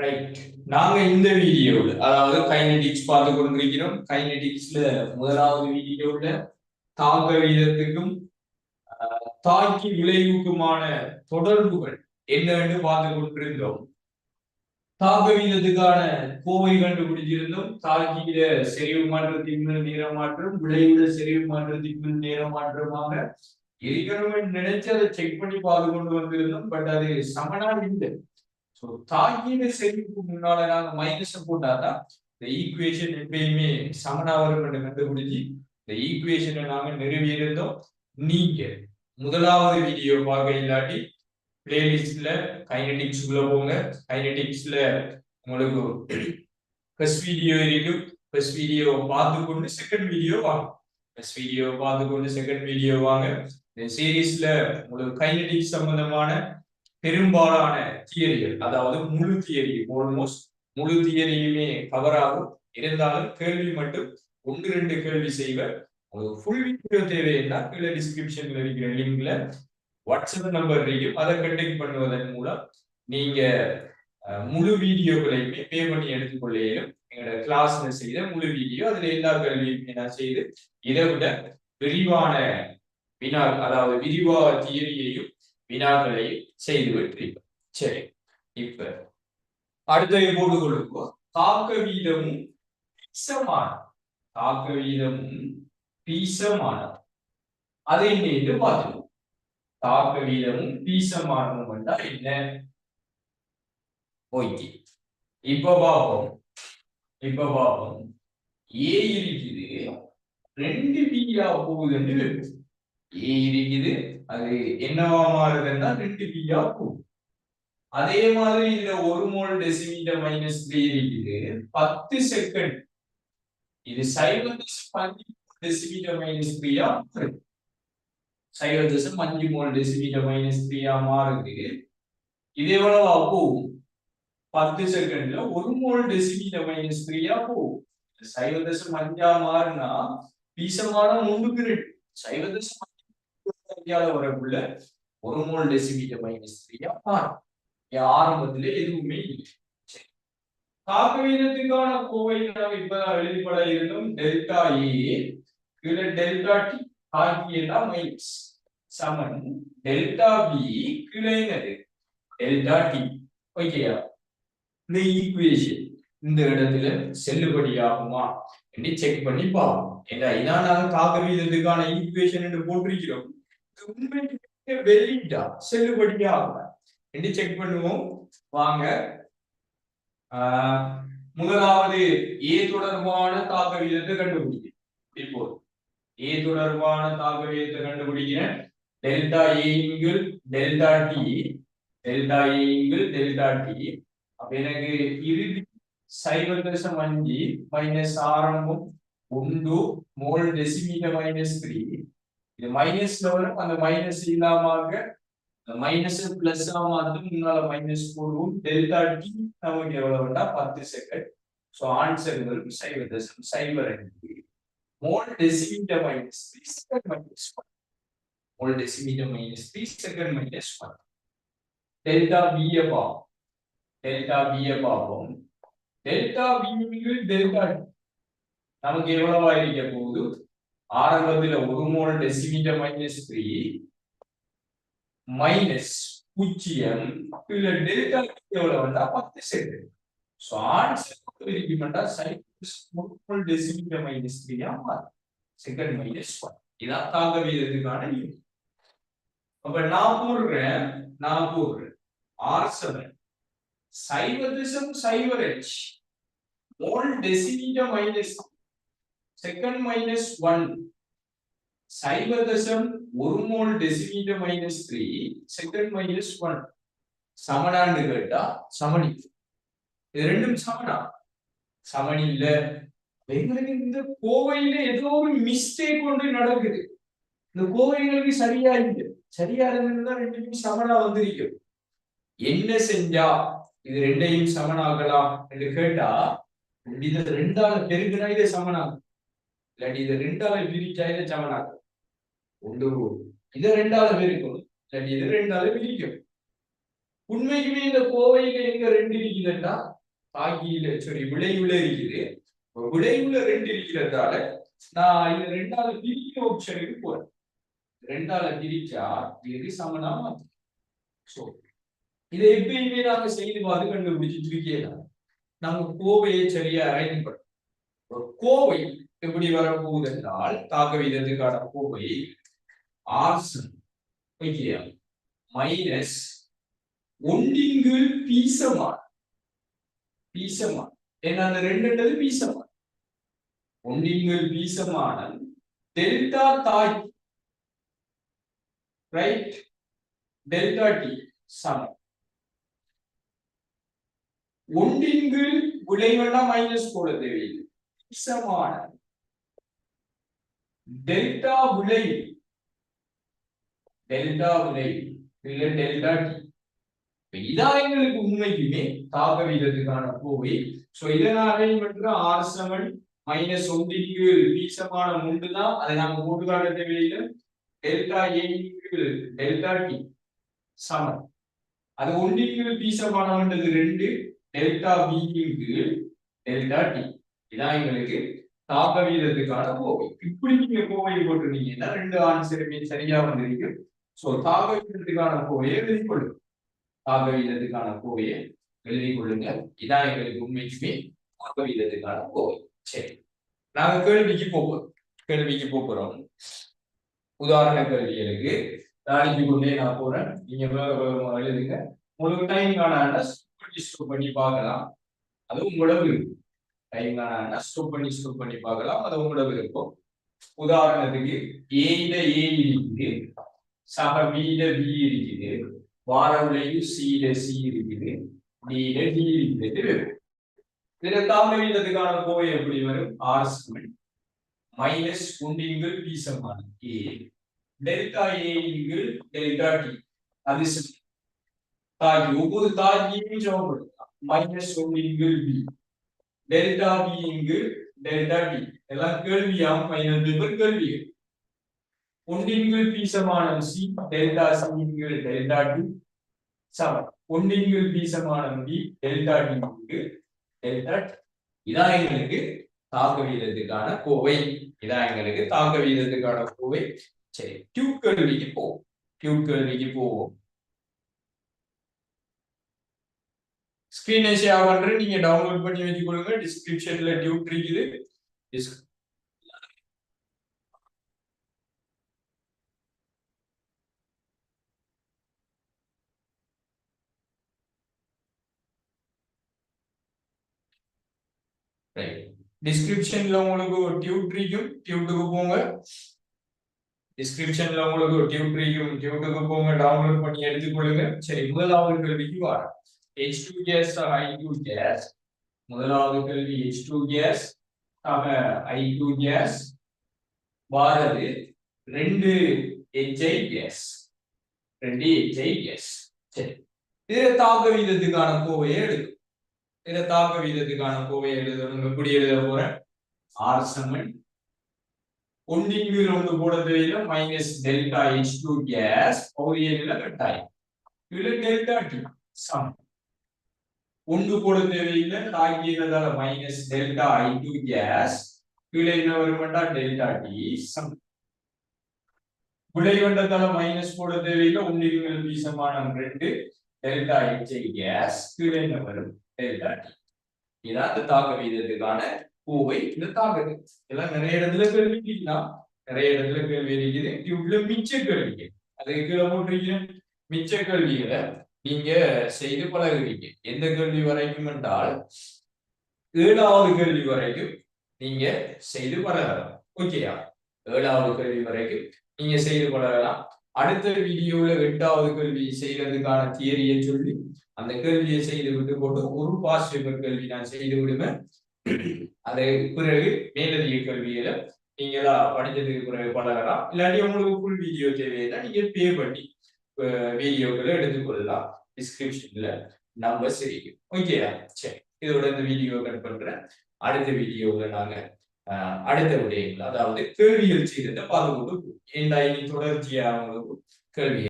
Right நாங்க இந்த வீடியோவில் அதாவது கைனடிக்ஸ் பார்த்து கொண்டிருக்கிறோம். கைனடிக்ஸ்ல முதலாவது வீடியோவில் தாக்க வீதத்துக்கும் தாக்கி விளைவுக்குமான தொடர்புகள் என்னன்னு பார்த்து கொண்டிருந்தோம். தாக்க வீதத்துக்கான கோவை கண்டுபிடிச்சிருந்தோம் தாக்கியில செறிவு மாற்றத்தின் மேல் நேரம் மாற்றம் விளைவுல செறிவு மாற்றத்தின் மேல் நேரம் மாற்றமாக இருக்கணும்னு நினைச்சு அதை செக் பண்ணி பார்த்து கொண்டு வந்திருந்தோம். பட் அது சமனா இல்லை. ஸோ தாக்கின செறிவுக்கு முன்னால நாங்க மைனஸ் போட்டாதான் இந்த ஈக்குவேஷன் எப்பயுமே சமனா வரும் என்று கண்டுபிடிச்சு இந்த ஈக்குவேஷனை நாங்க நிறுவியிருந்தோம். நீங்க முதலாவது வீடியோ பார்க்க இல்லாட்டி பிளேலிஸ்ட்ல கைனடிக்ஸ் உள்ள போங்க. கைனடிக்ஸ்ல உங்களுக்கு ஃபர்ஸ்ட் வீடியோ இருக்கும். ஃபர்ஸ்ட் வீடியோ பார்த்து கொண்டு செகண்ட் வீடியோ வாங்க. ஃபர்ஸ்ட் வீடியோ பார்த்து கொண்டு செகண்ட் வீடியோ வாங்க. இந்த சீரீஸ்ல உங்களுக்கு கைனடிக்ஸ் சம்பந்தமான பெரும்பாலான தியரிகள் அதாவது முழு தியரி ஆல்மோஸ்ட் முழு தியரியுமே கவர் ஆகும் இருந்தாலும் கேள்வி மட்டும் ஒன்று ரெண்டு கேள்வி செய்வர் உங்களுக்கு ஃபுல் வீடியோ தேவைன்னா கீழே டிஸ்கிரிப்ஷன்ல இருக்கிற லிங்க்ல வாட்ஸ்அப் நம்பர் இருக்கும் அதை கண்டெக்ட் பண்ணுவதன் மூலம் நீங்க முழு வீடியோக்களையுமே பே பண்ணி எடுத்துக்கொள்ளையிலும் எங்களோட கிளாஸ்ல செய்த முழு வீடியோ அதுல எல்லா கேள்வியுமே நான் செய்து இதை விட விரிவான வினா அதாவது விரிவா தியரியையும் வினாக்களையும் செய்து விட்டிருக்கோம் சரி இப்ப அடுத்த போட்டு கொடுக்கோ தாக்க வீதமும் பீசமான தாக்க வீதமும் பீசமான அதை நேற்று பார்த்துக்கணும் தாக்க வீதமும் பீசமானமும் என்றால் என்ன? ஓகே இப்ப பார்ப்போம். இப்ப பார்ப்போம். ஏ இருக்குது ரெண்டு பீயா போகுதுன்னு இருக்குது அது என்னவா மாறுதுன்னா ரெண்டு பியா போகும் அதே மாதிரி இந்த ஒரு மோல் டெசிமீட்டர் மைனஸ் த்ரீ இருக்குது பத்து செகண்ட் இது சைவ தசம் அஞ்சு டெசிமீட்டர் மைனஸ் த்ரீயா மாறுது. சைவ தசம் அஞ்சு மோல் டெசிமீட்டர் மைனஸ் த்ரீயா மாறுது. இது எவ்வளவா போகும்? பத்து செகண்ட்ல ஒரு மோல் டெசிமீட்டர் மைனஸ் த்ரீயா போகும். சைவ தசம் அஞ்சா மாறுனா பீசமான முன்னுக்கு ரெண்டு. சைவ தசம் அஞ்சால வரக்குள்ள ஒரு மோல் டெசிமீட்டர் மைனஸ் த்ரீயா மாறும். ஆரம்பத்துல எதுவுமே இல்லை. சரி. கோவை நாம் இப்பதான் வெளிப்பட இருந்தும். டெல்டா ஏ கீழே டெல்டா டி ஆகியதா மைனஸ் சமன் டெல்டா பி கீழே டெல்டா டி ஓகேயா இந்த ஈக்குவேஷன் இந்த இடத்துல செல்லுபடியாகுமா என்று செக் பண்ணி பார்ப்போம். ஏன்னா இதான் நாங்கள் தாக்க வீதத்துக்கான ஈக்குவேஷன் என்று போட்டிருக்கிறோம். இது வெளியிட்டா செல்லுபடியாக என்று செக் பண்ணுவோம். வாங்க. ஆஹ் முதலாவது ஏ தொடர்பான தாக்க வீதத்தை கண்டுபிடிக்கிறேன் இப்போ ஏ தொடர்பான தாக்கவியத்தை கண்டுபிடிக்கிறேன். டெல்டா ஏ இங்கிள் டெல்டா டி டெல்டா ஏ இங்கிள் டெல்டா டி அப்ப எனக்கு இறுதி சைபர் தசம் அஞ்சு மைனஸ் ஆரம்பம் ஒன்று மோல் டெசிமீட்டர் மைனஸ் த்ரீ இது மைனஸ்ல வரும் அந்த மைனஸ் இல்லாம மைனஸ் பிளஸ் மாத்தி முன்னால மைனஸ் போடுவோம். டெல்டா டி நமக்கு எவ்வளவுண்டா பத்து செகண்ட் ஸோ ஆன்சர் வரும் சைபர் தசம் சைபர் mole decimetre minus three second minus one mole decimetre minus three second minus one delta B A பார்ப்போம் டெல்டா பிஏ பார்ப்போம் டெல்டா பி டெல்டா நமக்கு எவ்வளவா இருக்க போகுது? ஆரம்பத்துல ஒரு mole decimetre minus three minus பூஜ்ஜியம் இதுல டெல்டா எவ்வளவு வந்தா பத்து செகண்ட் ஸோ ஆன்சர் இருக்குமெண்டா சைக்கிள்ஸ் மோல் டெசிமீட்டர் மைனஸ் த்ரீயா மாறும் செகண்ட் மைனஸ் ஒன் இதான் தாங்க வீதத்துக்கான யூனிட் அப்ப நான் போடுறேன் நான் போடுறேன் ஆர் செவன் சைவர் திசம் சைவர் H mole decimetre minus three second minus one சைவர் தசம் ஒரு mole decimetre minus three second minus one சமனான்னு கேட்டா சமணி. இது ரெண்டும் சமனா? சமணி இல்ல. எங்களுக்கு இந்த கோவையில ஏதோ ஒரு மிஸ்டேக் ஒன்று நடக்குது. இந்த கோவைகளுக்கு சரியா இல்லை. சரியா இருந்ததுன்னா ரெண்டுமே சமனா வந்திருக்கும். என்ன செஞ்சா இது ரெண்டையும் சமனாகலாம் என்று கேட்டா இது ரெண்டால பெருகுனா இதை சமனாகும். இல்லாட்டி இது ரெண்டாவது பிரிச்சா இதை சமனாகும்? ஒன்று இதை ரெண்டால பிரிக்கும் இல்லாட்டி இது ரெண்டாவது பிரிக்கும். உண்மைக்குமே இந்த கோவையில எங்க ரெண்டு இருக்குதுன்னா பாக்கியில சரி விளைவுல இருக்குது. விளைவுல ரெண்டு இருக்கிறதால நான் இந்த ரெண்டாவது பிரிக்க ஆப்ஷனுக்கு போறேன். ரெண்டால பிரிச்சா இது சமனா மாத்தும் சோ இதை எப்பயுமே நாங்க செய்து பார்த்து கண்டுபிடிச்சிட்டு இருக்கேன் நாங்க கோவையை சரியா அரேஞ்ச் பண்ணோம் ஒரு கோவை எப்படி வரப்போகுது என்றால் தாக்க வீதத்துக்கான கோவை ஆர்சன் ஓகேயா மைனஸ் ஒன்றின்கீழ் பீசமான். பீசமான். ஏன்னா அந்த ரெண்டுன்றது பீசமான். ஒன்றின்கீழ் பீசமான டெல்டா தாய். ரைட் டெல்டா டி சமம். ஒன்றின் கீழ் விளைவெண்ணா மைனஸ் போல தேவையில்லை பீசமான டெல்டா விலை. டெல்டா விலை. இல்ல டெல்டா டி. இதான் எங்களுக்கு உண்மைக்குமே தாக்க வீதத்துக்கான கோவை. சோ இதை நான் அரேஞ்ச் ஆர் செவன் மைனஸ் ஒன்றிற்கு வீசமான முண்டு தான். அதை நாம போட்டு காட்ட தேவையில்லை டெல்டா ஏக்கு டெல்டா டி சமம் அது ஒன்றிற்கு வீசமானது ரெண்டு டெல்டா பிக்கு டெல்டா டி. இதான் எங்களுக்கு தாக்க வீதத்துக்கான கோவை. இப்படி நீங்க கோவை போட்டுருந்தீங்கன்னா ரெண்டு ஆன்சருமே சரியா வந்திருக்கு. சோ தாக்க வீதத்துக்கான கோவையை எழுதி கொள்ளுங்க. தாக்க வீதத்துக்கான கோவையை எழுதி கொள்ளுங்க. இதான் எங்களுக்கு உண்மைக்குமே தாக்க வீதத்துக்கான கோவை. சரி. நாங்க கேள்விக்கு போகிறோம் கேள்விக்கு போறோம். உதாரண கேள்விகளுக்கு நாளைக்கு கொண்டே நான் போறேன். நீங்க வேக வேகமா எழுதுங்க. உங்களுக்கு டைம் காணாண்டா பண்ணி பார்க்கலாம். அது உங்களோட விருப்பம். டைம் காணாண்டா ஸ்டோப் பண்ணி ஸ்டோப் பண்ணி பார்க்கலாம். அது உங்களோட விருப்பம் உதாரணத்துக்கு ஏயில ஏ இருக்குது சக பியில வி இருக்குது வார சீல சி இருக்குது டியில டி இருக்குது இதுல தாமரை வீதத்துக்கான கோவை எப்படி வரும்? ஆர் ஸ்கூல் மைனஸ் ஒன்றின்கள் பி சமமான ஏ. டெல்டா ஏ இன்கள் டெல்டா டி. அது தாக்கி ஒவ்வொரு தாக்கியும் சமப்படுத்தலாம் மைனஸ் ஒன்றின்கள் பி. டெல்டா பி இங்கு டெல்டா டி எல்லாம் கேள்வியாம் மைனஸ் பேப்பர் கேள்விகள் ஒன்றின்கள் பி சமானம் சி டெல்டா சி இங்கு டெல்டா டி சமம். ஒன்றின்கள் பி சமானம் பி டெல்டா டி இங்கு டெல்டா டி இதான் எங்களுக்கு தாக்க வீதத்துக்கான கோவை. இதான் எங்களுக்கு தாக்க வீதத்துக்கான கோவை. சரி டியூப் கேள்விக்கு போவோம் டியூப் கேள்விக்கு போவோம். ஸ்க்ரீன் ஷேர் பண்றேன். நீங்க டவுன்லோட் பண்ணி வச்சுக்கொள்ளுங்க. டிஸ்கிரிப்ஷன்ல டியூட் இருக்குது. டிஸ்கிரிப்ஷன்ல உங்களுக்கு டியூட் இருக்கும். டியூட்டுக்கு போங்க. டிஸ்கிரிப்ஷன்ல உங்களுக்கு டியூட் இருக்கும். டியூட்டுக்கு போங்க. டவுன்லோட் பண்ணி எடுத்துக்கொள்ளுங்க. சரி முதலாவது கேள்விக்கு வாரேன் H2 gas I2 gas? முதலாவது கேள்வி H2 gas ஆக I2 gas வாரது ரெண்டு HI gas. ரெண்டு HI gas. சரி. இதை தாக்க வீதத்துக்கான கோவை எடுக்கும் இதை தாக்க வீதத்துக்கான கோவையை எழுதணும் எப்படி எழுத போறேன் ஆர் சமன் ஒன்றின் மீது போட தெரியல minus delta H two gas பகுதியில் கட்டாயம் இதுல டெல்டா டி சமன் ஒன்று போட தேவையில்லை. தாக்கியதால minus delta I two gas கீழே என்ன வருமெண்டா டெல்டா டி சம் விளைவண்டதால மைனஸ் போட தேவையில்லை. ஒன்றின் பி சமானம் ரெண்டு டெல்டா ஹெச்ஐ கேஸ் கீழே என்ன வரும்? டெல்டா டி இதான் அந்த தாக்க வீதத்துக்கான பூவை இந்த தாக்கத்து இதெல்லாம் நிறைய இடத்துல கேள்வி கேட்கலாம் நிறைய இடத்துல கேள்வி இருக்குது டியூப்ல மிச்ச கேள்விகள். அதுக்கு கீழே போட்டிருக்கிறேன். மிச்ச கேள்விகளை நீங்க செய்து பழகுவீங்க. எந்த கேள்வி வரைக்கும் என்றால் ஏழாவது கேள்வி வரைக்கும் நீங்க செய்து பழகலாம். ஓகேயா ஏழாவது கேள்வி வரைக்கும் நீங்க செய்து பழகலாம். அடுத்த வீடியோல எட்டாவது கேள்வி செய்யறதுக்கான தியரியை சொல்லி அந்த கேள்வியை செய்து விட்டு போட்டு ஒரு பாஸ் பேப்பர் கேள்வி நான் செய்து விடுவேன். அதை பிறகு மேலதிக கல்வியில நீங்களா படிச்சதுக்கு பிறகு பழகலாம். இல்லாட்டி உங்களுக்கு ஃபுல் வீடியோ தேவையில்லை நீங்க பே பண்ணி வீடியோக்களை எடுத்துக்கொள்ளலாம் டிஸ்கிரிப்ஷன்ல நம்பர்ஸ் இருக்கு ஓகேயா சரி இதோட இந்த வீடியோ கட் பண்றேன் அடுத்த வீடியோவில் நாங்க அடுத்த விடயங்கள் அதாவது கேள்விகள் செய்ததை பார்த்து கொண்டு ஏண்டா இனி தொடர்ச்சியா கேள்வி